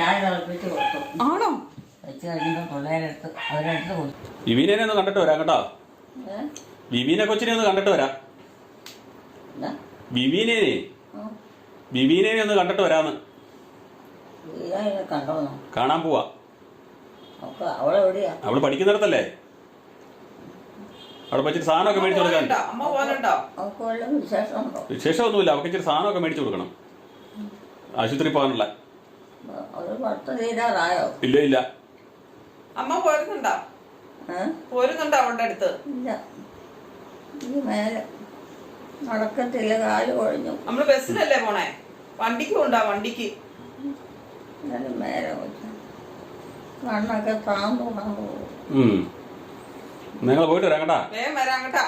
ചായ തിളപ്പിച്ച് കൊടുത്തു. ആണോ? വെച്ച് കഴിയുമ്പോൾ പിള്ളേരെടുത്ത് അവരെടുത്ത് കൊടുത്തു. വിവീനെ ഒന്ന് കണ്ടിട്ട് വരാം കേട്ടോ. ഏ? വിവീനെ കൊച്ചിനെ ഒന്ന് കണ്ടിട്ട് വരാം. എന്താ? വിവീനെ ഒന്ന് കണ്ടിട്ട് വരാന്ന്. കണ്ടോന്നോ? കാണാൻ പോവാ. അവളെവിടെയാ അവൾ പഠിക്കുന്നിടത്തല്ലേ അവിടെ വെച്ചിട്ട് സാധനമൊക്കെ മേടിച്ചു കൊടുക്കാൻ? അമ്മ പോലുണ്ടോ അവൾക്ക് വല്ല വിശേഷമുണ്ടോ? വിശേഷമൊന്നുമില്ല. അവൾക്ക് ഇച്ചിരി സാധനമൊക്കെ മേടിച്ചു കൊടുക്കണം. ആശുപത്രി പോകാനുള്ള. ഒരു പത്ത് തീരാറായോ ഇല്ല ഇല്ല. അമ്മ പോരുന്നുണ്ടോ? പോരുന്നുണ്ടോ അവളുടെ അടുത്ത്? ഇല്ല. ഈ മേലെ നടക്കത്തില്ല കാൽ കൊഴിഞ്ഞു. നമ്മൾ ബസ്സിലല്ലേ പോണേ? വണ്ടിക്ക് കൊണ്ടാ വണ്ടിക്ക്. മേലെ കണ്ണൊക്കെ താന്നു നിങ്ങൾ പോയിട്ട് വരാം കേട്ടാ. വേഗം വരാം കേട്ടാ.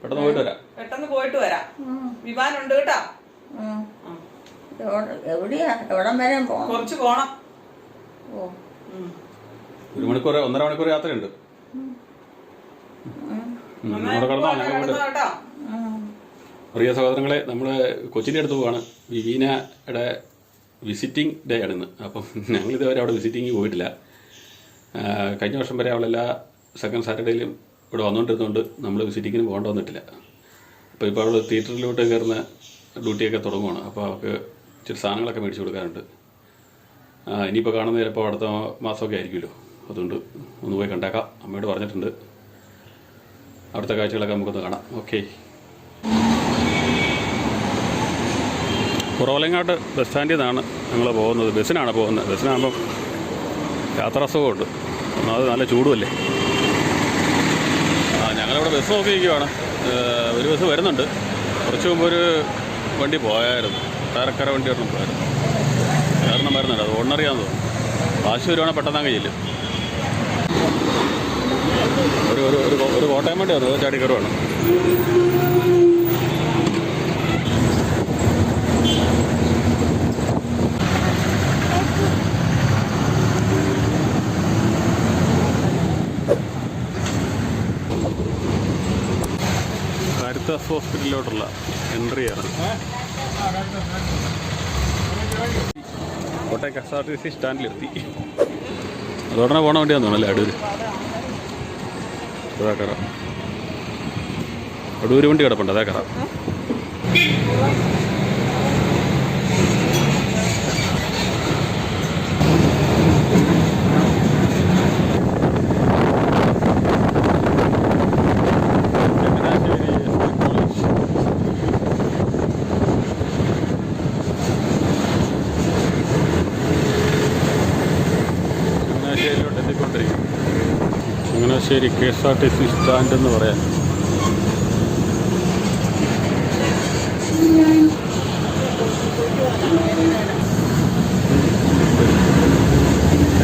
പെട്ടെന്ന് പോയിട്ട് വരാം. പെട്ടെന്ന് പോയിട്ട് വരാം. വിമാനം ഉണ്ട് കേട്ടാ. എവിടെയാ? എവിടം വരെ പോണം. കുറച്ച് പോണം. ഓ. ഒരു മണിക്കൂർ ഒന്നര മണിക്കൂർ യാത്രയുണ്ട്. നമ്മുടെ. പ്രിയ സഹോദരങ്ങളെ നമ്മൾ കൊച്ചിന്റെ അടുത്ത് പോവാണ്. വിവീനയുടെ വിസിറ്റിംഗ് ഡേ ആണ് ഇന്ന് അപ്പം ഞങ്ങൾ ഇതുവരെ അവിടെ വിസിറ്റിംഗ് പോയിട്ടില്ല. കഴിഞ്ഞ വർഷം വരെ അവളെല്ലാ സെക്കൻഡ് സാറ്റർഡേയിലും ഇവിടെ വന്നുകൊണ്ടിരുന്നതുകൊണ്ട് നമ്മൾ വിസിറ്റിങ്ങിന് പോകേണ്ട വന്നിട്ടില്ല. അപ്പോൾ ഇപ്പോൾ അവൾ തിയേറ്ററിലോട്ട് കയറുന്ന ഡ്യൂട്ടിയൊക്കെ തുടങ്ങുവാണ്. അപ്പോൾ അവൾക്ക് ഇച്ചിരി സാധനങ്ങളൊക്കെ മേടിച്ച് കൊടുക്കാറുണ്ട് ഇനിയിപ്പോൾ കാണുന്നത് ചിലപ്പോൾ അടുത്ത മാസമൊക്കെ ആയിരിക്കുമല്ലോ. അതുകൊണ്ട് ഒന്ന് പോയി കണ്ടേക്കാം. അമ്മയോട് പറഞ്ഞിട്ടുണ്ട്. അടുത്ത കാഴ്ചകളൊക്കെ നമുക്കൊന്ന് കാണാം. ഓക്കെ. കുറവലങ്ങാട്ട് ബസ് സ്റ്റാൻഡിൽ നിന്നാണ് ഞങ്ങൾ പോകുന്നത്. ബസ്സിനാണ് പോകുന്നത്. ബസ്സിനാകുമ്പം യാത്രാസുഖമുണ്ട് ഒന്നാമത് നല്ല ചൂടുമല്ലേ? ആ ഞങ്ങളിവിടെ ബസ് നോക്കി നിൽക്കുവാണ് ഒരു ബസ് വരുന്നുണ്ട്. കുറച്ച് മുമ്പ് ഒരു വണ്ടി പോയായിരുന്നു. ടയർക്കര വണ്ടി ഒരെണ്ണം പോയായിരുന്നു വേറെണ്ണം വരുന്നുണ്ട് അത് ഓണറിയാന്ന് തോന്നുന്നു. വാശി വരുവാണെങ്കിൽ പെട്ടെന്ന് കഴിയില്ല ഒരു ഒരു ഒരു ഒരു കോട്ടയം വണ്ടി വന്നു. ചാടി കയറുവാണ്. കാരിത്താസ് ഹോസ്പിറ്റലിലോട്ടുള്ള എൻട്രിയാണ്. Kottayam K S R T C സ്റ്റാൻഡിലെത്തി. അതോടനെ പോണ വണ്ടിയാന്ന് തോന്നുന്നല്ലേ അടൂര്? അതാ അടൂര് വണ്ടി കിടപ്പുണ്ട് അതാ കയറാം ചങ്ങനാശ്ശേരി എസ് എൻ കോളേജ് ചങ്ങനാശ്ശേരിയിലോട്ട് എത്തിക്കൊണ്ടിരിക്കും Changanassery K S R T C stand എന്ന് പറയാൻ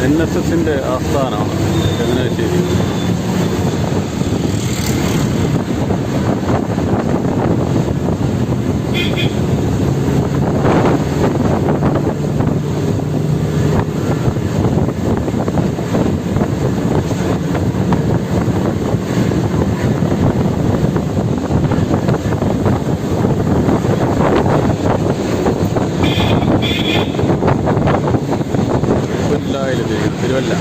എൻ എസ് എസിന്റെ ആസ്ഥാനമാണ് ചങ്ങനാശ്ശേരി തിരുവല്ല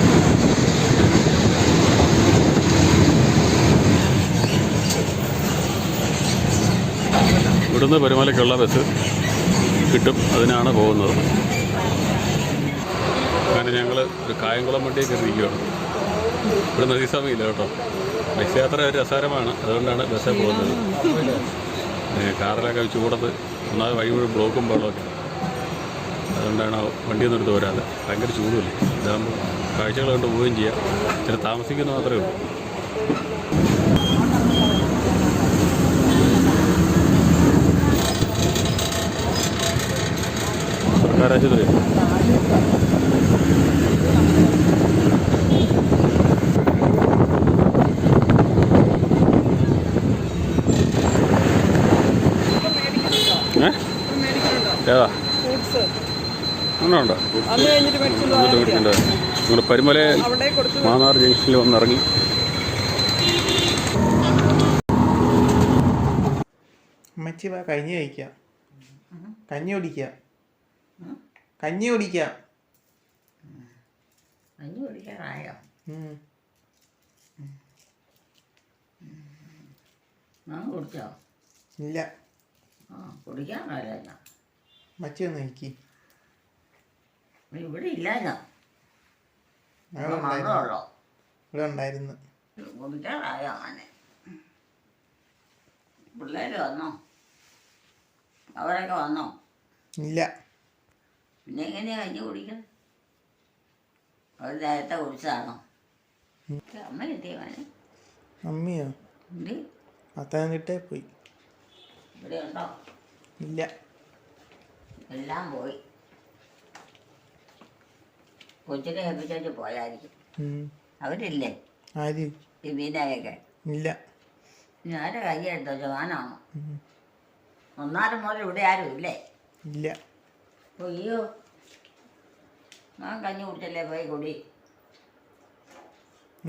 ഇവിടുന്ന് പെരുമലയ്ക്കുള്ള ബസ് കിട്ടും. അതിനാണ് പോകുന്നത്. അങ്ങനെ ഞങ്ങൾ ഒരു കായംകുളം വണ്ടിയിൽ കയറിയിരിക്കുകയാണ്. ഇവിടെ നദീ സമയമില്ല കേട്ടോ. ബസ് യാത്ര ഒരു രസകരമാണ്. അതുകൊണ്ടാണ് ബസ്സേ പോകുന്നത്. കാറിലൊക്കെ കാറിലൊക്കെ ചൂടത്ത് ഒന്നാമത് വഴി മുഴുവൻ ബ്ലോക്കും വെള്ളമൊക്കെ. അതുകൊണ്ടാണ് വണ്ടിയൊന്നും എടുത്ത് വരാതെ. ഭയങ്കര ചൂടുമില്ലേ ഇതാകുമ്പോൾ കാഴ്ചകൾ കണ്ട് പോവുകയും ചെയ്യാം. ചില താമസിക്കുന്ന മാത്രമേ ഉള്ളൂ. സർക്കാർ ഏതാ? ഉണ്ടോ മേടിക്കണ്ടേ നമ്മുടെ പരുമലയിൽ മാന്നാർ ജംഗ്ഷനിൽ വന്നിറങ്ങി. അമ്മച്ചി വാ കഞ്ഞി കഴിക്കാം. കഞ്ഞി കുടിക്കാം. കഞ്ഞി കുടിക്കാം. കഞ്ഞി കുടിച്ചോ? ഇല്ല. ആ മച്ചി ഒന്ന് നോക്കി ഇവിടെ ഇല്ല ഞാൻ അവിടെ ഉണ്ടായിരുന്നു. മകളുള്ളോ ഇവിടെ ഉണ്ടായിരുന്നു. കുടിക്കാറായോ അങ്ങനെ പിള്ളേർ വന്നോ? അവരൊക്കെ വന്നോ? ഇല്ല. പിന്നെ എങ്ങനെയാ കഞ്ഞി കുടിക്കുന്നത് അവർ നേരത്തെ കുടിച്ചതാണോ? അമ്മ കിട്ടിയ അമ്മയോ? പത്തനംതിട്ടേ പോയി. ഇവിടെ ഉണ്ടോ ഇല്ല. എല്ലാം പോയി. കൊച്ചിനെ ഏൽപ്പിച്ചു പോയായിരിക്കും. അവരില്ലേ? ആര്? ഈ മീനായൊക്കെ ഇല്ല. ആരെ കൈയെടുത്തോ ജവാനാണോ. ഒന്നാലും മുതൽ ഇവിടെ ആരും ഇല്ലേ? ഇല്ല. അയ്യോ. ഞാൻ കഞ്ഞി കുടിച്ചല്ലേ പോയി കുടി?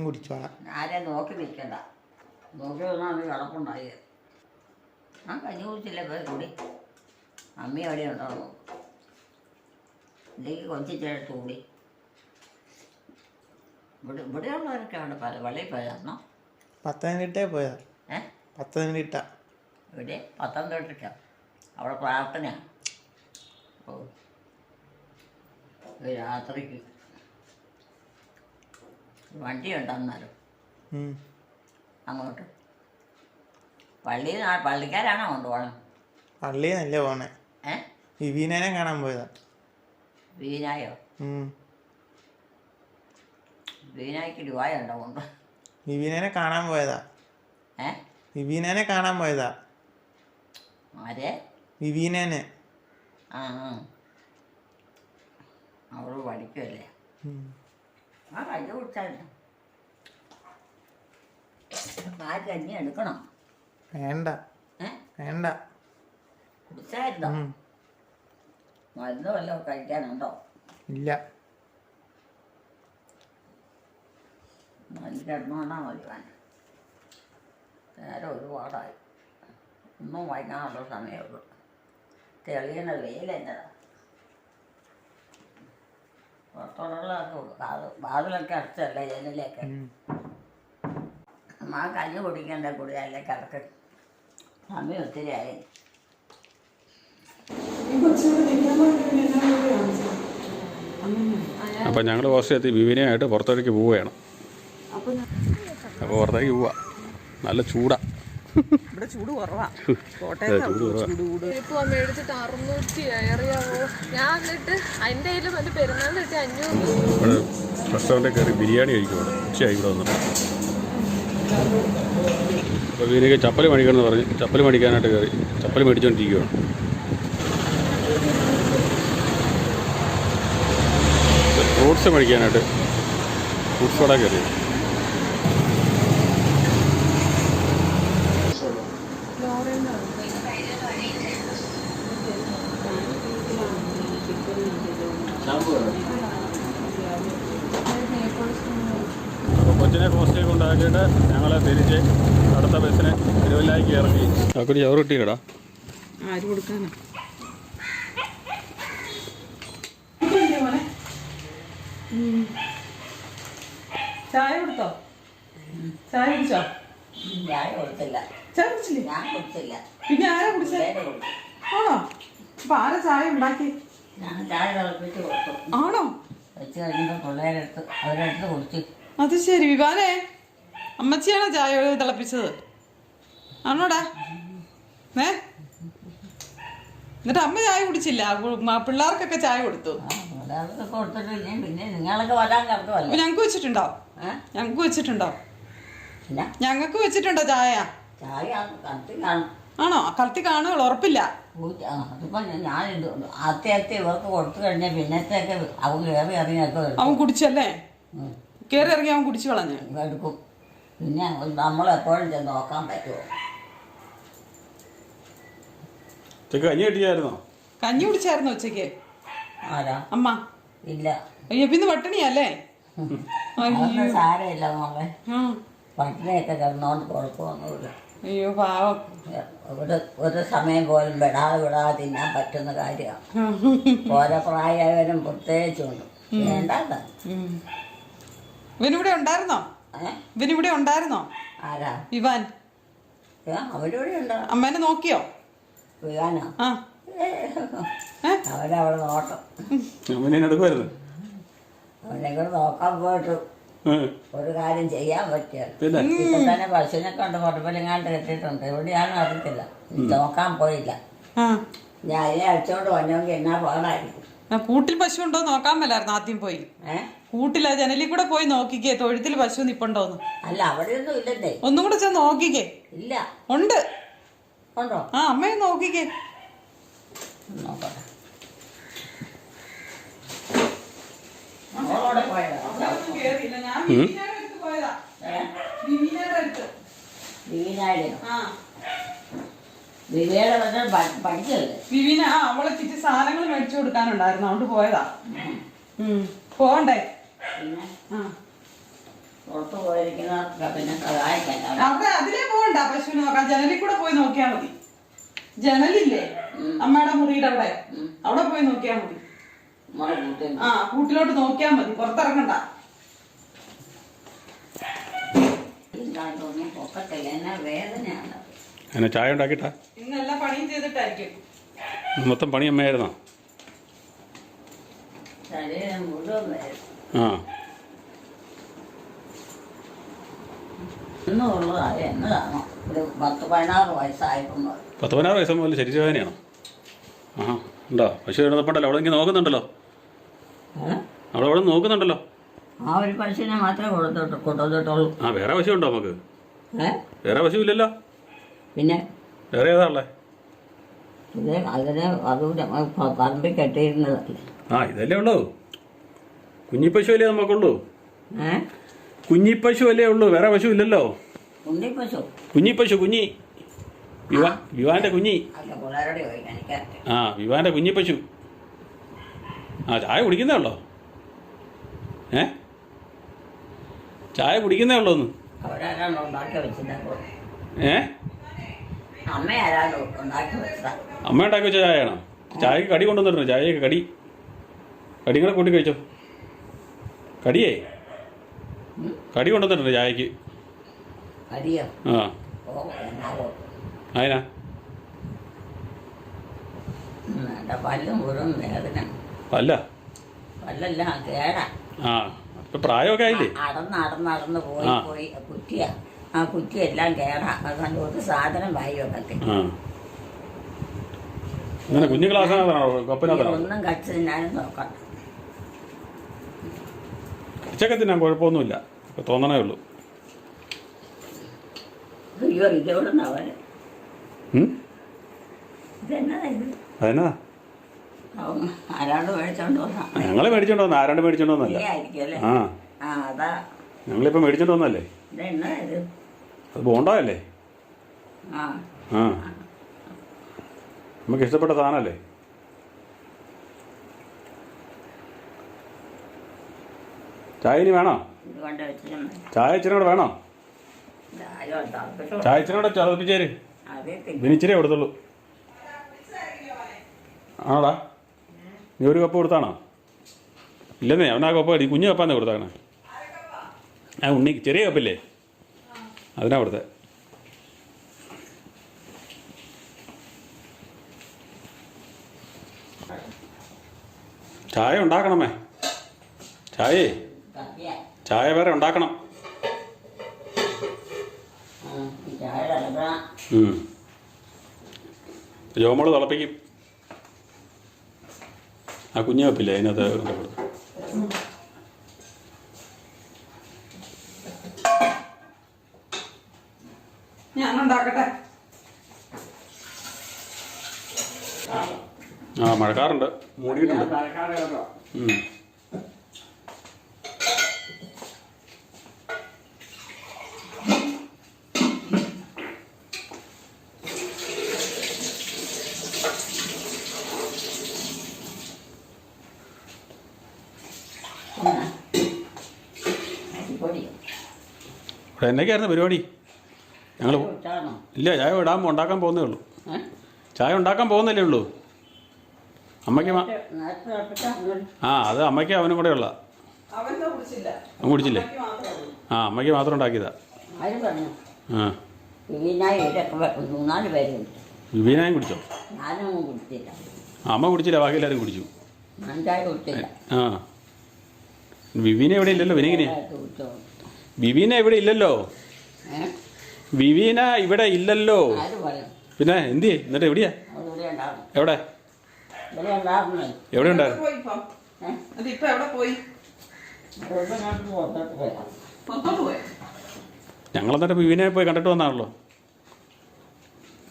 കുടിച്ചോളാം. ആരെ നോക്കി നിൽക്കണ്ട. നോക്കി വന്നാൽ കിടപ്പുണ്ടായി ഞാൻ കഞ്ഞി കുടിച്ചില്ലേ പോയി കുടി? അമ്മ എവിടെ ഉണ്ടോ? നോക്കും ഇല്ലെങ്കിൽ കൊച്ചിച്ചെടുത്ത് കൂടി. ഇവിടെ ഇവിടെയുള്ളവരൊക്കെ അവിടെ പല വെളിയിൽ പത്തനംതിട്ടേ പോയതാ. ഏ? പത്തനംതിട്ട. ഇവിടെ പത്തനംതിട്ടയ്ക്ക അവിടെ പ്രാർത്ഥന ഓ. ഒരു രാത്രിക്ക്. വണ്ടി ഉണ്ടെന്നാലും ഉം. അങ്ങോട്ട്. പള്ളിയിൽ പള്ളിക്കാരാണോ കൊണ്ടുപോകണം പള്ളിയിൽ നിന്നല്ലേ പോണേ. ഏ? വിവീനേനെ കാണാൻ പോയതാ. വീനായോ ഉം. വീനായ്ക്ക് രൂപ ഉണ്ടോ കൊണ്ട് വിവീനനെ കാണാൻ പോയതാ. ഏ? വിവീനനെ കാണാൻ പോയതാ. ആരെ? വിവീനനെ. ആ ആ. അവൾ പഠിക്കുമല്ലേ ഉം. ആ കഞ്ഞി കുടിച്ചായിരുന്നു ആ കഞ്ഞി എടുക്കണം? വേണ്ട. ഏ? വേണ്ട. കുടിച്ചായിരുന്നോ ഉം. മരുന്ന് വല്ലതും കഴിക്കാനുണ്ടോ? ഇല്ല. കിടന്നുകൊണ്ടാൽ മതി വേന നേരെ ഒരുപാടായി. ഒന്നും വായിക്കാനുള്ള സമയമുള്ളൂ. തെളിയണ വെയിലെന്നതാ പുറത്തോടുള്ള വാതിലൊക്കെ അടച്ചല്ലേ ജനലൊക്കെ ആ കഞ്ഞി കുടിക്കണ്ട കുടിയല്ലേ കിടക്ക്. സമയം ഒത്തിരി ആയി. അപ്പം ഞങ്ങൾ ഹോസ്റ്റലെത്തി വിവിനയായിട്ട് പുറത്തേക്ക് പോവുകയാണ്. അപ്പോൾ പുറത്തേക്ക് പോവാ. നല്ല ചൂടാ. ഇവിടെ ചൂട് കുറവാ. അതെ, ചൂട് മേടിച്ചിട്ട് അറുന്നൂറ്റി ഞാൻ എന്നിട്ട് അതിന്റെ കയ്യിൽ മറ്റേ പെരുന്നാൾ കിട്ടി അഞ്ഞൂറ് ഇവിടെ റെസ്റ്റോറന്റിൽ കയറി ബിരിയാണി കഴിക്കുവാണ് ഉച്ചയായി ഇവിടെ വന്നിട്ട്. അപ്പോൾ ചപ്പൽ മേടിക്കണമെന്ന് പറഞ്ഞ് ചപ്പൽ മേടിക്കാനായിട്ട് കയറി. ചപ്പൽ മേടിച്ചുകൊണ്ടിരിക്കുകയാണ് ഫ്രൂട്ട്സ് മേടിക്കാനായിട്ട് ഫ്രൂട്ട്സ് കട കയറി അപ്പോൾ കൊച്ചിനെ ഹോസ്റ്റലിൽ കൊണ്ടാക്കിയിട്ട് ഞങ്ങൾ തിരിച്ച് അടുത്ത ബസ്സിന് തിരുവല്ലായിക്ക് അക്കൊരു ചോറ് കിട്ടിയടാ ആര് കൊടുക്കാനാ? ചായ കൊടുത്തോ? ചായ കുടിച്ചോ? ഞാൻ കൊടുത്തില്ല. ചായ കുടിച്ചില്ലേ? ഞാൻ കൊടുത്തില്ല. പിന്നെ ആരാ കുടിച്ചേ? ആണോ? അപ്പൊ ആരാ ചായ ഉണ്ടാക്കി ഞാൻ ചായ തിളപ്പിച്ച് കൊടുത്തു. ആണോ? വെച്ച് കഴിഞ്ഞപ്പോൾ പിള്ളേരെടുത്ത് അവരെടുത്ത് കുടിച്ച് അത് ശരി. വിവാനേ അമ്മച്ചിയാണോ ചായ തിളപ്പിച്ചത്? ആണോടാ? ഏ? എന്നിട്ട് അമ്മ ചായ കുടിച്ചില്ല. പിള്ളേർക്കൊക്കെ ചായ കൊടുത്തു. പിന്നെ നിങ്ങളൊക്കെ വരാൻ അപ്പൊ കിടക്കുമല്ലേ ഞങ്ങക്ക് വെച്ചിട്ടുണ്ടോ? ഞങ്ങൾക്ക് ഞങ്ങക്ക് വെച്ചിട്ടുണ്ടോ? പിന്നെ? ഞങ്ങക്ക് വെച്ചിട്ടുണ്ടോ ചായ? ആണോ? കളത്തി കാണുകൾ ഉറപ്പില്ല. അവൻ കുടിച്ചല്ലേ? കേറി കയറി ഇറങ്ങി അവൻ കുടിച്ചു കളഞ്ഞു. പിന്നെ നമ്മൾ എപ്പോഴും ചെന്ന് നോക്കാൻ പറ്റുമോ? ഉച്ചയ്ക്ക് കഞ്ഞി കിട്ടിയായിരുന്നോ കഞ്ഞി കുടിച്ചായിരുന്നു ഉച്ചയ്ക്ക്? ആരാ? അമ്മ. ഇല്ല. അയ്യോ പിന്നെ പട്ടിണിയല്ലേ? അതൊന്നും സാരമില്ല മോളെ. പട്ടിണിയൊക്കെ കിടന്നോണ്ട് കുഴപ്പമൊന്നുമില്ല അയ്യോ പാവം. ഇവിടെ ഒരു സമയം പോലും വിടാതെ വിടാതെ തിന്നാൻ പറ്റുന്ന കാര്യമാണ് ഓരോ പ്രായവരും പ്രത്യേകിച്ചുണ്ട് വേണ്ടാത്ത. ഇവനിവിടെ ഉണ്ടായിരുന്നോ? ഇവനിവിടെ ഉണ്ടായിരുന്നോ? ആരാ? ഇവാൻ. അവരിവിടെ ഉണ്ടോ? അമ്മേനെ നോക്കിയോ? ആ. ഏ, അവരവിടെ നോട്ടം എടുക്കുമായിരുന്നു? അവനെ കൂടെ നോക്കാൻ പോയിട്ട് ഒരു കാര്യം ചെയ്യാൻ പറ്റിയത് പിന്നെ? ഇപ്പൊ തന്നെ പശുവിനൊക്കെ കൊണ്ട് മുടപ്പിലെങ്ങാണ്ട് കെട്ടിയിട്ടുണ്ട് എവിടെയാണെന്ന് അറിയത്തില്ല. നോക്കാൻ പോയില്ല. ആ. ഞാൻ അതിനെ അടിച്ചോണ്ട് വന്നെങ്കിൽ എന്നാ പാടായിരിക്കും. ആ, കൂട്ടിൽ പശു ഉണ്ടോ നോക്കാൻ മേലായിരുന്നു ആദ്യം പോയി. കൂട്ടില ജനലിൽ കൂടെ പോയി നോക്കിക്കേ തൊഴുത്തിൽ പശു നിപ്പുണ്ടോന്ന്. അല്ല അവിടെയൊന്നും ഇല്ലല്ലേ. ഒന്നും കൂടെ ചെന്ന് നോക്കിക്കേ. ഇല്ല. ഉണ്ട്. ആ അമ്മയെ നോക്കിക്കേ. പഠിച്ചല്ലേ വിവിന ആ അവളെ ചിറ്റി സാധനങ്ങൾ മേടിച്ചു കൊടുക്കാനുണ്ടായിരുന്നു. അതുകൊണ്ട് പോയതാ. ഉം. പോകണ്ടേ? ആ. പുറത്ത് പോയിരിക്കുന്നവർക്ക് പിന്നെ സഹായിക്കാൻ അവിടെ അതിലേ പോകണ്ട പശുവിനെ നോക്കാം ജനലിൽ കൂടെ പോയി നോക്കിയാ മതി. ജനലില്ലേ? അമ്മയുടെ മുറിയുടെ അവിടെ. അവിടെ പോയി നോക്കിയാ മതി. ആ കൂട്ടിലോട്ട് നോക്കിയാ മതി. പുറത്തിറങ്ങണ്ട. എന്നാ ചായ എല്ലാ പണിയും ചെയ്തിട്ടായിരിക്കും. മൊത്തം പണി അമ്മയായിരുന്നോ? ശരീരം മുഴുവൻ വേദന. ആ. എന്നുള്ളതായ എന്നതാണോ ഒരു പത്ത് പതിനാറ് വയസ്സായപ്പോൾ പത്ത് പതിനാറ് വയസ്സ് മുതൽ ശരീരവേദനയാണോ? ആ ഉണ്ടോ? പശു എഴുന്നപ്പണ്ടല്ലോ അവിടെ എനിക്ക് നോക്കുന്നുണ്ടല്ലോ. അവിടെ അവിടെ നോക്കുന്നുണ്ടല്ലോ. ആ ഒരു പശുവിനെ മാത്രമേ കൊടുത്തോട്ട് കൊടുത്തോട്ടുള്ളൂ. ആ വേറെ പശു ഉണ്ടോ നമുക്ക് വേറെ പശു ഇല്ലല്ലോ പിന്നെ? വേറെ ഏതാ ഉള്ളേ? ഇത് അതിനെ അതുകൂടെ പറമ്പിൽ കെട്ടിയിരുന്നതല്ലേ. ആ ഇതല്ലേ ഉള്ളൂ. കുഞ്ഞിപ്പശു അല്ലേ നമുക്കുള്ളൂ. ഏ? കുഞ്ഞിപ്പശു അല്ലേ ഉള്ളൂ വേറെ പശു ഇല്ലല്ലോ? കുഞ്ഞിപ്പശു. കുഞ്ഞി. വിവാ വിവാന്റെ കുഞ്ഞി. ആ വിവാന്റെ കുഞ്ഞിപ്പശു. ആ ചായ കുടിക്കുന്നേ ഉള്ളോ? ഏ? ചായ കുടിക്കുന്നേ ഉള്ളൂ ഒന്ന്? ഏ? അമ്മ ഉണ്ടാക്കി വെച്ച അമ്മ ഉണ്ടാക്കി വെച്ച ചായയാണോ? ചായക്ക് കടി കൊണ്ടുവന്നിട്ടുണ്ട് ചായക്ക് കടി. കടി കൂടെ കൂട്ടി കഴിച്ചോ. കടിയേ? കടി കൊണ്ടുവന്നിട്ടുണ്ട് ചായക്ക്. ആ. അതിനാ പല്ല് കേടാ. ആ ഇപ്പം പ്രായമൊക്കെ ആയില്ലേ? അടന്ന് അടന്ന് അടന്ന് പോയി പോയി. കുറ്റിയാ. ആ കുറ്റിയെല്ലാം കേടാ. അതുകൊണ്ട് ഒരു സാധനം വായി കുഞ്ഞു ക്ലാസ് ഒന്നും കടിച്ച് തിന്നാനും നോക്കാം ഉച്ചയ്ക്ക് തിന്നാൻ കുഴപ്പമൊന്നുമില്ല. തോന്നണേ ഉള്ളൂ. അതെന്നാ? ഞങ്ങൾ മേടിച്ചോണ്ട് വന്നാ ആരാണ്ട് മേടിച്ചോണ്ട് വന്നല്ല ആ. ഞങ്ങളിപ്പോൾ മേടിച്ചോണ്ട് വന്നല്ലേ അത് ബോണ്ടല്ലേ ആ. നമുക്ക് ഇഷ്ടപ്പെട്ട സാധനല്ലേ? ചായ ഇനി വേണോ? ചായ ഇച്ചിരി കൂടെ വേണോ? ചായ ഇച്ചിരി കൂടെ ചതപ്പിച്ചേര് ഇച്ചിരി കൊടുത്തുള്ളൂ. ആണോടാ? നീ ഒരു കപ്പ് കൊടുത്താണോ? ഇല്ലെന്നേ അവനാ കപ്പ് കടി. കുഞ്ഞു കപ്പാന്നേ കൊടുത്താണേ ആ ഉണ്ണി ചെറിയ കപ്പില്ലേ? അതിനാ കൊടുത്തേ. ചായ ഉണ്ടാക്കണമേ. ചായേ. ചായ വേറെ ഉണ്ടാക്കണം. ചായ ഇളകാം ഉം. ജോമോൾ തിളപ്പിക്കും. ആ കുഞ്ഞു വെപ്പില്ല അതിനകത്ത് ഉണ്ടാക്കട്ടെ? ആ മഴക്കാറുണ്ട്. മൂടിയിട്ടുണ്ട് മഴക്കാലം കേട്ടോ ഉം. അരിപ്പൊടി ഇവിടെ എന്നൊക്കെയായിരുന്നു പരിപാടി. ഞങ്ങൾ ഇല്ല ചായ ഇടാൻ ഉണ്ടാക്കാൻ പോകുന്നേ ഉള്ളൂ. ചായ ഉണ്ടാക്കാൻ പോകുന്നല്ലേ ഉള്ളൂ. അമ്മയ്ക്ക് ആ അത് അമ്മയ്ക്ക് അവനും കൂടെ ഉള്ള അവൻ കുടിച്ചില്ലേ? അമ്മയ്ക്ക് മാത്രമേ ഉള്ളൂ. ആ അമ്മയ്ക്ക് മാത്രം ഉണ്ടാക്കിയതാ. ആ. വിവീനായി കുടിച്ചു. അമ്മ കുടിച്ചില്ല ബാക്കി എല്ലാവരും കുടിച്ചു. ഞാൻ ചായ കുടിച്ചില്ല. ആ. വിവിനെ എവിടെ ഇല്ലല്ലോ വിനെങ്ങനെയാ വിവീന ഇവിടെ ഇല്ലല്ലോ. വിവീന ഇവിടെ ഇല്ലല്ലോ. പിന്നെ എന്തി എന്നിട്ട് എവിടെയാ? എവിടെ? എവിടെ ഉണ്ടായിരുന്നു ഞങ്ങൾ എന്നിട്ട് വിവീനെ പോയി കണ്ടിട്ട് വന്നാണല്ലോ.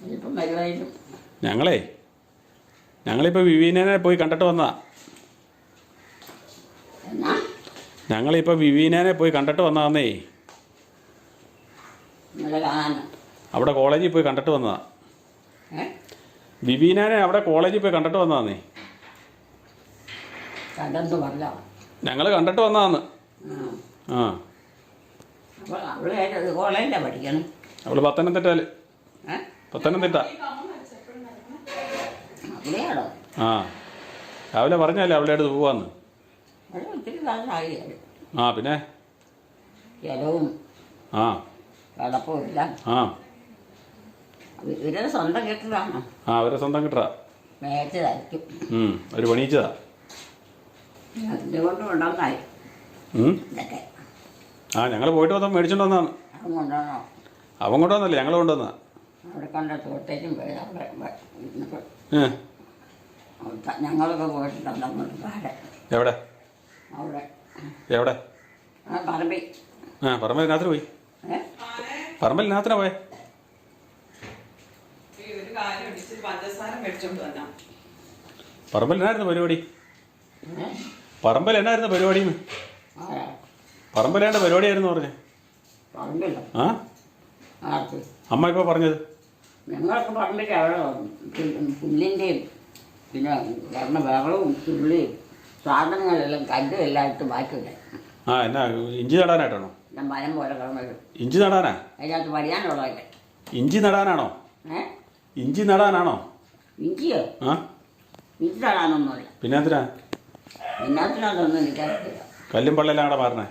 ഞങ്ങളെ ഞങ്ങളിപ്പോ ഞങ്ങളേ? ഞങ്ങളിപ്പോൾ വിവീനെ പോയി കണ്ടിട്ട് വന്നതാ എന്നാ ഞങ്ങളിപ്പോൾ വിവീനേനെ പോയി കണ്ടിട്ട് വന്നതാന്നേ. അവിടെ കോളേജിൽ പോയി കണ്ടിട്ട് വന്നതാ. വിവീനാനെ അവിടെ കോളേജിൽ പോയി കണ്ടിട്ട് വന്നതാന്നേ. ഞങ്ങൾ കണ്ടിട്ട് വന്നതാന്ന്. ആ. അവൾ ഏ? പത്തനംതിട്ട. ആ. രാവിലെ പറഞ്ഞല്ലേ അവളുടെ അടുത്ത് പോവാന്ന്. ഒത്തിരി ആ പിന്നെ? ജലവും ആ. കിടപ്പും എല്ലാം. ആ. ഇവരുടെ സ്വന്തം കെട്ടിടാണോ ആ അവരെ സ്വന്തം കിട്ടറ മേടിച്ചതായിരിക്കും. അവർ പണിയിച്ചതാ? അതിന്റെ കൊണ്ട് കൊണ്ടുവന്നായി. ഇതൊക്കെ. ആ ഞങ്ങൾ പോയിട്ട് വന്നാൽ മേടിച്ചോണ്ട് വന്നാണ് കൊണ്ടുവന്നോ? അവൻ കൊണ്ടുവന്നല്ലേ ഞങ്ങൾ കൊണ്ടുവന്ന അവിടെ കണ്ട തോട്ടേക്കും ഞങ്ങളൊക്കെ പോയിട്ടുണ്ടോ അങ്ങോട്ട് എവിടെ? അവിടെ. എവിടെ? ആ പറമ്പി ആ പറമ്പലിനകത്തിന് പോയി. ഏ? പറമ്പലിനകത്തിനാ പോയേ? ഈ ഒരു കാര്യം ഇച്ചിരി പഞ്ചസാര മേടിച്ചോണ്ട് തന്നെ പറമ്പലിനായിരുന്നു പരിപാടി? ഏ? പറമ്പൽ എന്നായിരുന്നു പരിപാടി ആരാ? പറമ്പലേണ്ട പരിപാടിയായിരുന്നു പറഞ്ഞേ? പറമ്പില്ലോ ആ? ആർക്ക്? അമ്മ ഇപ്പോൾ പറഞ്ഞത്? ഞങ്ങളൊക്കെ പറമ്പിൽ അവിടെ പു- പുല്ലിന്റെയും പിന്നെ വരണ ബഹളവും ചുള്ളിയും സാധനങ്ങളെല്ലാം കല്ലും എല്ലാം ഇട്ട് മാറ്റുന്നത് ആ എന്നാ ഇഞ്ചി നടാനായിട്ടാണോ? ഞാൻ മരം പോലെ കിടന്നത് ഇഞ്ചി നടാനാ? അതിനകത്ത് വരിയാനുള്ളതല്ലേ ഇഞ്ചി നടാനാണോ? ഏ? ഇഞ്ചി നടാനാണോ? ഇഞ്ചിയോ? ആ. ഇഞ്ചി നടാനൊന്നുമില്ല. പിന്നെ എന്തിനാ? എന്നാത്തിനകത്തൊന്നും എനിക്കറിയില്ല കല്ലും പള്ളെല്ലാം കൂടെ മാറണേ.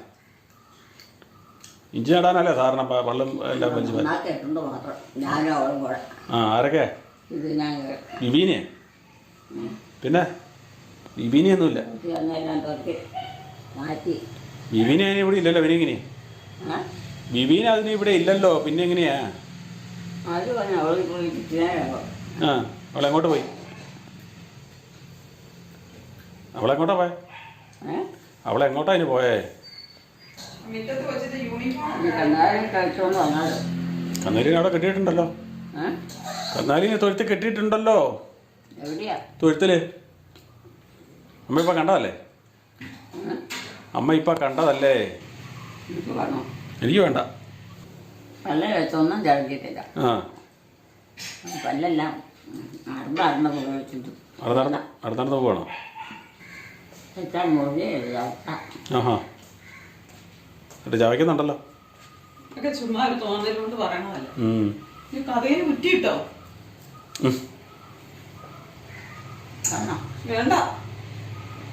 ഇഞ്ചി നടാനല്ലേ സാറിന് പ- പള്ളും എല്ലാം വലിച്ച് മാ- ഉണ്ടാക്കിയിട്ടുണ്ട് മാത്രം. ഞാനും അവളും കൂടെ. ആ ആരൊക്കെ? ഇത് ഞാൻ വിവീനെ? പിന്നെ? വിവീനിയൊന്നുമില്ല ബിബിനി അതിന് മാറ്റി. വിവീനെ ഇവിടെ ഇല്ലല്ലോ പിന്നെ എങ്ങനെയാ ബിബിനി വിവീന അതിന് ഇവിടെ ഇല്ലല്ലോ പിന്നെ എങ്ങനെയാ? പറഞ്ഞ അവൾ പോയി? ആ അവളെങ്ങോട്ട് പോയി? അവളെങ്ങോട്ടാ പോയെ അവളെങ്ങോട്ടാ അതിന് പോയേ? കന്നാലിനെ അവിടെ കെട്ടിയിട്ടുണ്ടല്ലോ. കന്നാലിനെ തൊഴുത്ത് കെട്ടിയിട്ടുണ്ടല്ലോ. എവിടെയാ? തൊഴുത്തിൽ. അമ്മ ഇപ്പം കണ്ടതല്ലേ? അമ്മ ഇപ്പം കണ്ടതല്ലേ? എനിക്ക് വേണോ എനിക്ക് വേണ്ട. പല്ല ചടക്കിയിട്ടില്ല ആ. പല്ലെല്ലാം അറുപത് അറുപത് ഉപയോഗിച്ചിട്ട് അവിടെ നടന്ന് അവിടെ നടന്ന് പോകണം. വെച്ചാൽ മുറി ആഹാ. എന്നിട്ട് ചവയ്ക്കുന്നുണ്ടല്ലോ. ഒക്കെ ചുമ്മാ ഒരു തോന്നലുകൊണ്ട് പറയണതല്ല? ഉം. ഈ കഥയിൽ കുറ്റിയിട്ടോ? ഉം. വേണ്ട നോ വേണ്ട തിന്നു ഇത്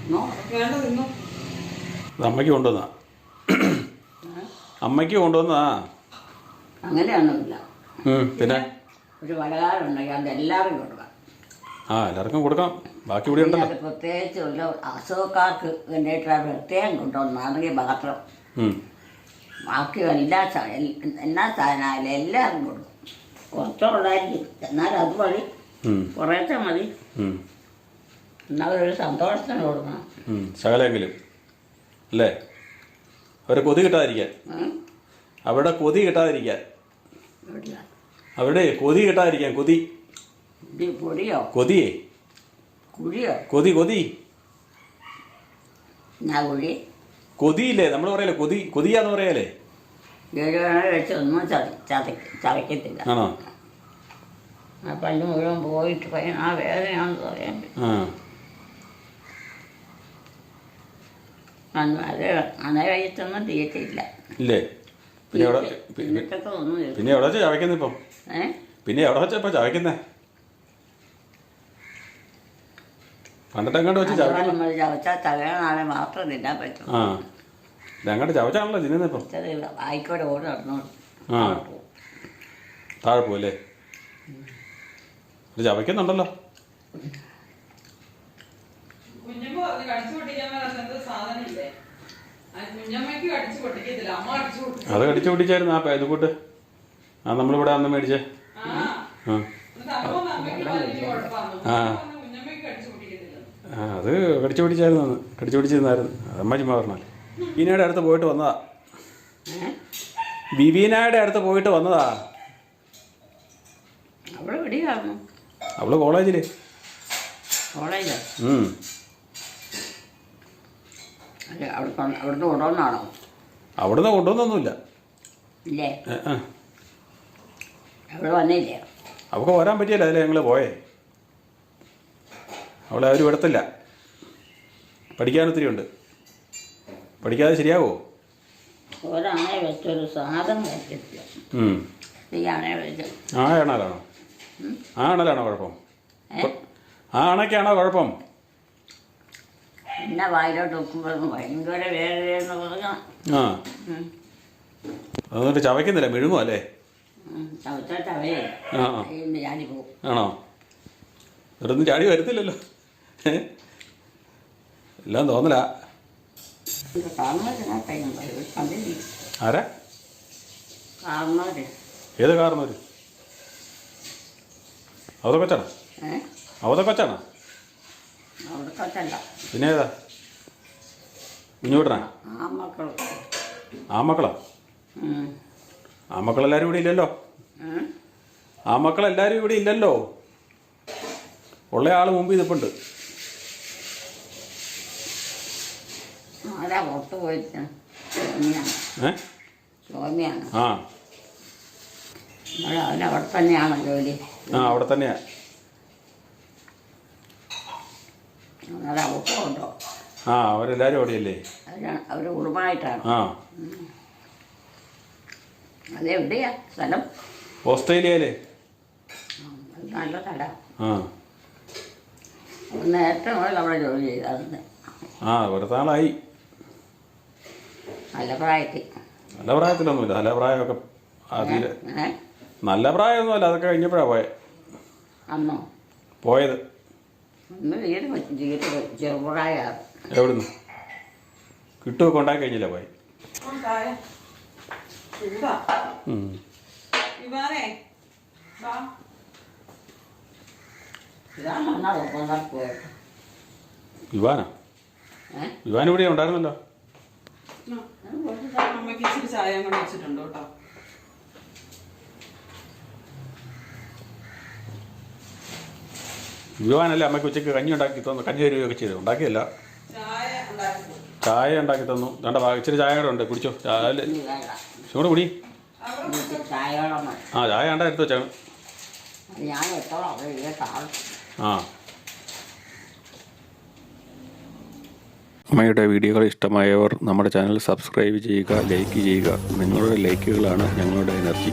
അമ്മയ്ക്ക് കൊണ്ടുവന്നാ. അമ്മയ്ക്ക് കൊണ്ടുവന്നാ. അങ്ങനെയൊന്നുമില്ല പിന്നെ? ഒരു അത് എല്ലാവരും കൊടുക്കാം ആ എല്ലാവർക്കും കൊടുക്കാം ബാക്കി ഇവിടെ ഉണ്ടല്ലോ. പ്രത്യേകിച്ച് വല്ല അസുഖക്കാർക്ക് വേണ്ടിയിട്ട് പ്രത്യേകം കൊണ്ടുവന്നാണെങ്കിൽ മാത്രം. ഉം. ബാക്കി എല്ലാ എല്ലാ സാധനമായാലും എല്ലാവരും കൊടുക്കും. കുറച്ചുള്ളായിരിക്കും എന്നാലും അത് മതി കുറേച്ച കുറേശ്ശെ മതി. എന്നാൽ ഒരു സന്തോഷത്തിന് കൊടുക്കണം. ഉം. ശകലെങ്കിലും അല്ലേ? അവരെ കൊതി കിട്ടാതിരിക്കാൻ. അവിടെ കൊതി കിട്ടാതിരിക്കാൻ. അവിടെ കൊതി കിട്ടാതിരിക്കാൻ. കൊതി. പൊടിയോ? കൊതിയേ. കുഴിയോ? കൊതി കൊതി. കുഴി? കൊതിയില്ലേ? നമ്മൾ പറയല്ലേ കൊതി കൊതിയാന്ന് പറയാലേ ചതയ്ക്കത്തില്ല ആണോ? ആ പല്ല് മുഴുവൻ പോയിട്ട് ആ വേദനയാണെന്ന് പറയാൻ ആ അന്ന് അത് അന്നേ വൈകിട്ടൊന്നും തീയത്തില്ല ഇല്ലേ? പിന്നെ എവിടെ? പിന്നെ ഒന്നും ഇല്ല. പിന്നെ എവിടെ വെച്ചാ ചവയ്ക്കുന്നത് ഇപ്പം? ഏ? പിന്നെ എവിടെ വെച്ചാ ഇപ്പം ചവയ്ക്കുന്നേ? പണ്ടിട്ടെങ്ങാണ്ട് വെച്ച് അഥവാ ചവയ്ക്കുന്നു? നമ്മൾ ചവച്ചാൽ മാത്രം തിന്നാൻ പറ്റും. ആ. ഞങ്ങളുടെ ചവച്ചാണല്ലോ തിന്നുന്നത് ഇപ്പം. ചെറിയ വായിക്കോടെ ഓടി നടന്നു ആ. താഴെ പോവല്ലേ? ഒരു ചവയ്ക്കുന്നുണ്ടല്ലോ. പറഞ്ഞു കടിച്ചു പൊട്ടിക്കാൻ പറഞ്ഞത് എന്തോ സാധനം ഇല്ലേ ആ കുഞ്ഞമ്മയ്ക്ക് കടിച്ചു പൊട്ടിക്കത്തില്ല. അമ്മ കടിച്ചു അത് കടിച്ചു പൊട്ടിച്ചായിരുന്നു. ആ പേതുകൂട്ട് കൂട്ട്. ആ നമ്മളിവിടെ അന്ന് മേടിച്ചേ. ആ അത് കടിച്ചു പിടിച്ചായിരുന്നു അന്ന്. കടിച്ചു പിടിച്ചിരുന്നായിരുന്നു അമ്മ ചുമ്മാ പറഞ്ഞാൽ ബീനയുടെ അടുത്ത് പോയിട്ട് വന്നതാ. ബിബീനയുടെ അടുത്ത് പോയിട്ട് വന്നതാ. അവൾ കോളേജിൽ. കോളേജ്? ഉം. അല്ല അവിടെ അവിടുന്ന് കൊണ്ടുവന്നാണോ? അവിടുന്ന് കൊണ്ടുവന്നൊന്നുമില്ല. ഇല്ലേ? അവിടെ വന്നില്ലേ? അവൾക്ക് വരാൻ പറ്റിയല്ല അതിലെ ഞങ്ങൾ പോയേ? അവളെ അവർ വിടത്തില്ല പഠിക്കാൻ ഒത്തിരി ഉണ്ട്. പഠിക്കാതെ ശരിയാവോ? ഒരാണെ വെച്ചൊരു സാധനം ആ ആണലാണോ? ആ ആണലാണോ കുഴപ്പം? ആ അണക്കാണോ കുഴപ്പം? എന്നെ വായിലോട്ട് വെക്കുമ്പോഴും ഭയങ്കര വേദന പറഞ്ഞാൽ ആ. അതൊന്നിട്ട് ചവയ്ക്കുന്നില്ല? മെഴുങ്ങോ അല്ലേ? ചവിട്ടിട്ട് അവയെ ആ ആ. ഇന്ന് ചാടി പോകും. ആണോ? ഇവിടൊന്നും ചാടി വരത്തില്ലല്ലോ. ഏ? എല്ലാം തോന്നല. ആരാ? ഏത് കാരണവര് അവതൊക്കെ അവതൊക്കെ ഏ കൊച്ചല്ല പിന്നെ ഏതാ കുഞ്ഞുവിട്ടനാ ആ മക്കൾ ആ മക്കളാ? ആ മക്കളെല്ലാരും ഇവിടെ ഇല്ലല്ലോ? ആ മക്കളെല്ലാരും ഇവിടെ ഇല്ലല്ലോ? ഉള്ള ആൾ മുമ്പ് ഇതിപ്പുണ്ട്. ആരാ പുറത്ത് പോയിട്ട്? ഏ? സോമിയാണ് ആ. അവിടെ അവിടെ തന്നെയാണ് ജോലി? ആ അവിടെ തന്നെയാ. അന്നേരം അവർക്ക് ആ അവരെല്ലാരും അവിടെയല്ലേ? അവർ അവർ കുടുംബമായിട്ടാണ്. ആ. അതെവിടെയാ സ്ഥലം? ഓസ്ട്രേലിയയിലെ? അത് നല്ല സ്ഥലം. ആ. നേരത്തെ അവിടെ ജോലി ചെയ്തായിരുന്നു. ആ ആളായി നല്ല പ്രായത്തിൽ. നല്ല പ്രായത്തിലൊന്നുമില്ല. നല്ല പ്രായമൊക്കെ അതിൽ നല്ല പ്രായമൊന്നുമല്ല. അതൊക്കെ കഴിഞ്ഞപ്പോഴാണ് പോയത് അന്നോ? പോയത്. എവിടുന്ന്? കിട്ടുമൊക്കെ ഉണ്ടാക്കി കഴിഞ്ഞില്ല പോയി? വിവാനാ വിവാൻ ഇവിടെ ഉണ്ടായിരുന്നല്ലോ? ആ, അമ്മയ്ക്ക് ഇച്ചിരി ചായ കൊണ്ട് വെച്ചിട്ടുണ്ട് കേട്ടോ. വിവാനല്ലേ അമ്മയ്ക്ക് ഉച്ചയ്ക്ക് കഞ്ഞി ഉണ്ടാക്കി തന്നു. കഞ്ഞി തരികയൊക്കെ ചെയ്തു. ഉണ്ടാക്കിയല്ല. ചായ ഉണ്ടാക്കി തന്നു. രണ്ട ഇച്ചിരി ചായ കൂടെ ഉണ്ട്. കുടിച്ചോ. ചായ വേണ്ട ചൂട് കുടി. ആ ചായ കണ്ട എടുത്ത് വെച്ചാണ് ആ. അമ്മയുടെ വീഡിയോകൾ ഇഷ്ടമായവർ നമ്മുടെ ചാനൽ സബ്സ്ക്രൈബ് ചെയ്യുക ലൈക്ക് ചെയ്യുക. നിങ്ങളുടെ ലൈക്കുകളാണ് ഞങ്ങളുടെ എനർജി.